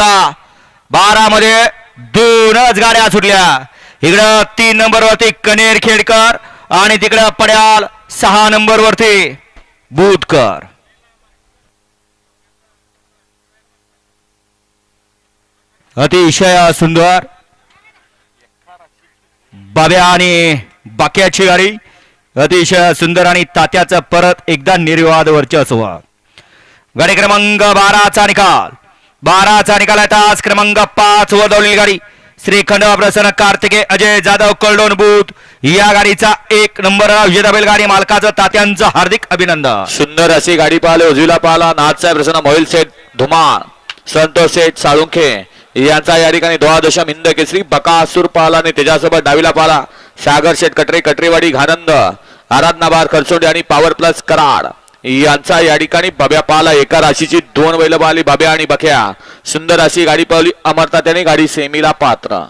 टपला बारा मध्ये दोनच गाड्या सुटल्या. इकडं तीन नंबर वरती कनेर खेडकर आणि तिकडं पड्याल सहा नंबर वरती बुधकर. अतिशय सुंदर. बाब्या आणि बाक्याची गाडी. अतिशय सुंदर आणि तात्याचं परत एकदा निर्वाद वर्चस्व. गाडी क्रमांक बाराचा निकाल. बाराचा निकाल आहे. तास क्रमांक पाच वर दौडलेली गाडी. श्रीखंड प्रसन्न कार्तिके अजय जाधव कळडोन बूथ या गाडीचा एक नंबर विजेता बैलगाडी मालकाचं तात्यांचं हार्दिक अभिनंदन. सुंदर अशी गाडी पाहिले. उजवीला पाहिला. नाथसाहेब प्रसन्न मोहिल शेठ धुमाळ संतोष शेठ साळुंखे. यांचा या ठिकाणी द्वादशम हिंद केसरी बकासूर पाला आणि त्याच्यासोबत डावीला पाला सागर शेठ कटरे कटरेवाडी घानंद आराधनाबार खरसोंडे आणि पॉवर प्लस कराड. यांचा या ठिकाणी बब्या पाला. एका राशीची दोन बैल पाहिली बब्या आणि बख्या. सुंदर अशी गाडी पावली अमरता त्याने गाडी सेमीला पात्र.